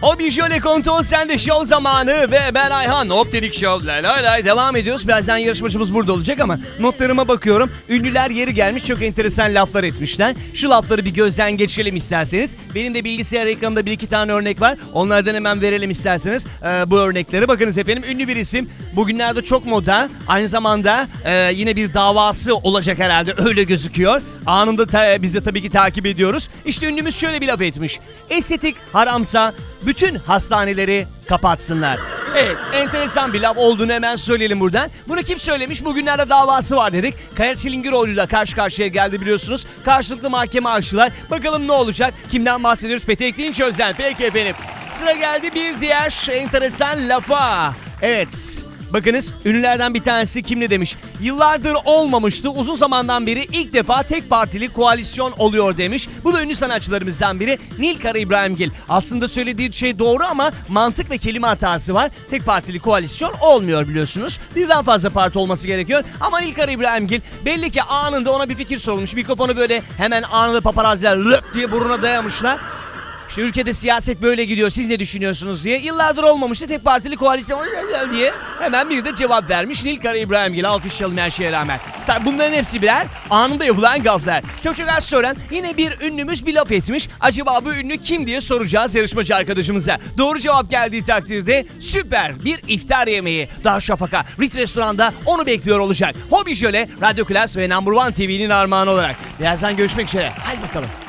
Hobi Jöle Kontrol Sende Show zamanı ve ben Ayhan Opterik Show. Lay lay lay devam ediyoruz. Birazdan yarışmacımız burada olacak ama notlarıma bakıyorum. Ünlüler yeri gelmiş çok enteresan laflar etmişler. Şu lafları bir gözden geçirelim isterseniz. Benim de bilgisayar ekranımda bir iki tane örnek var. Onlardan hemen verelim isterseniz ee, bu örnekleri. Bakınız efendim ünlü bir isim. Bugünlerde çok moda. Aynı zamanda e, yine bir davası olacak herhalde öyle gözüküyor. Anında ta- biz de tabii ki takip ediyoruz. İşte ünlümüz şöyle bir laf etmiş. Estetik haramsa bütün hastaneleri kapatsınlar. Evet enteresan bir laf olduğunu hemen söyleyelim buradan. Bunu kim söylemiş? Bugünlerde davası var dedik. Kaya Çilingiroğlu'yla karşı karşıya geldi biliyorsunuz. Karşılıklı mahkeme açtılar. Bakalım ne olacak? Kimden bahsediyoruz? Petek Dinçöz'den. Peki efendim. Sıra geldi bir diğer enteresan lafa. Evet. Bakınız ünlülerden bir tanesi kim ne demiş? Yıllardır olmamıştı. Uzun zamandan beri ilk defa tek partili koalisyon oluyor demiş. Bu da ünlü sanatçılarımızdan biri Nilkara İbrahimgil. Aslında söylediği şey doğru ama mantık ve kelime hatası var. Tek partili koalisyon olmuyor biliyorsunuz. Birden fazla parti olması gerekiyor. Ama Nilkara İbrahimgil belli ki anında ona bir fikir sorulmuş. Mikrofonu böyle hemen anında paparaziler löp diye buruna dayamışlar. İşte ülkede siyaset böyle gidiyor siz ne düşünüyorsunuz diye. Yıllardır olmamıştı tek partili koalisyon diye hemen bir de cevap vermiş Nilkara İbrahimgil alkışlayalım her şeye rağmen. Tabi bunların hepsi birer anında yapılan gaflar. Çok çok az sonra yine bir ünlümüz bir laf etmiş. Acaba bu ünlü kim diye soracağız yarışmacı arkadaşımıza. Doğru cevap geldiği takdirde süper bir iftar yemeği. Daha Şafaka Rit Restoran'da onu bekliyor olacak. Hobi Jöle, Radyo Klas ve Number One TV'nin armağanı olarak. Birazdan görüşmek üzere. Hadi bakalım.